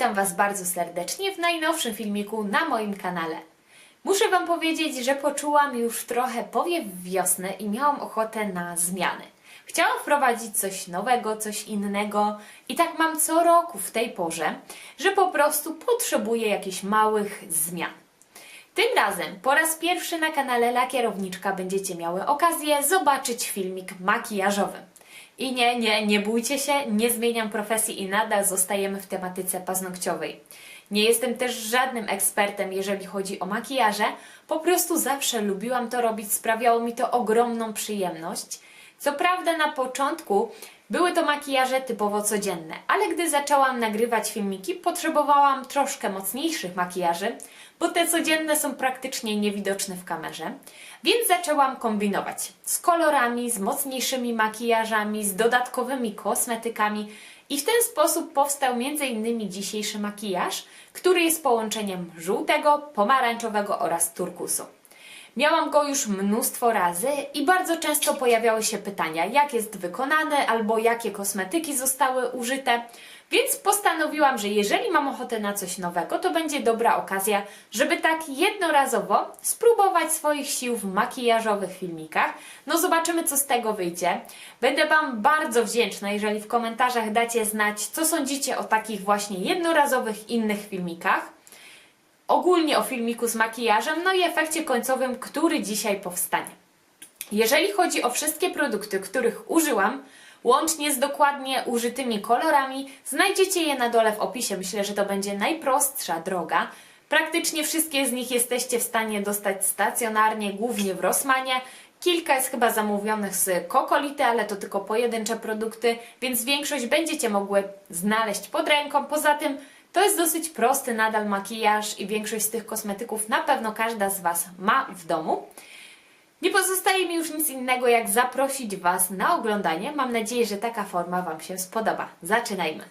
witam Was bardzo serdecznie w najnowszym filmiku na moim kanale. Muszę Wam powiedzieć, że poczułam już trochę powiew wiosny i miałam ochotę na zmiany. Chciałam wprowadzić coś nowego, coś innego i tak mam co roku w tej porze, że po prostu potrzebuję jakichś małych zmian. Tym razem po raz pierwszy na kanale La Kierowniczka będziecie miały okazję zobaczyć filmik makijażowy. I nie, nie, nie bójcie się, nie zmieniam profesji i nadal zostajemy w tematyce paznokciowej. Nie jestem też żadnym ekspertem, jeżeli chodzi o makijaże, po prostu zawsze lubiłam to robić, sprawiało mi to ogromną przyjemność. Co prawda na początku były to makijaże typowo codzienne, ale gdy zaczęłam nagrywać filmiki, potrzebowałam troszkę mocniejszych makijaży, bo te codzienne są praktycznie niewidoczne w kamerze, więc zaczęłam kombinować z kolorami, z mocniejszymi makijażami, z dodatkowymi kosmetykami i w ten sposób powstał m.in. dzisiejszy makijaż, który jest połączeniem żółtego, pomarańczowego oraz turkusu. Miałam go już mnóstwo razy i bardzo często pojawiały się pytania, jak jest wykonany albo jakie kosmetyki zostały użyte, więc postanowiłam, że jeżeli mam ochotę na coś nowego, to będzie dobra okazja, żeby tak jednorazowo spróbować swoich sił w makijażowych filmikach. No zobaczymy, co z tego wyjdzie. Będę Wam bardzo wdzięczna, jeżeli w komentarzach dacie znać, co sądzicie o takich właśnie jednorazowych innych filmikach ogólnie o filmiku z makijażem, no i efekcie końcowym, który dzisiaj powstanie. Jeżeli chodzi o wszystkie produkty, których użyłam, łącznie z dokładnie użytymi kolorami, znajdziecie je na dole w opisie. Myślę, że to będzie najprostsza droga. Praktycznie wszystkie z nich jesteście w stanie dostać stacjonarnie, głównie w Rossmanie. Kilka jest chyba zamówionych z Kokolity, ale to tylko pojedyncze produkty, więc większość będziecie mogły znaleźć pod ręką. Poza tym to jest dosyć prosty nadal makijaż i większość z tych kosmetyków na pewno każda z Was ma w domu. Nie pozostaje mi już nic innego, jak zaprosić Was na oglądanie. Mam nadzieję, że taka forma Wam się spodoba. Zaczynajmy!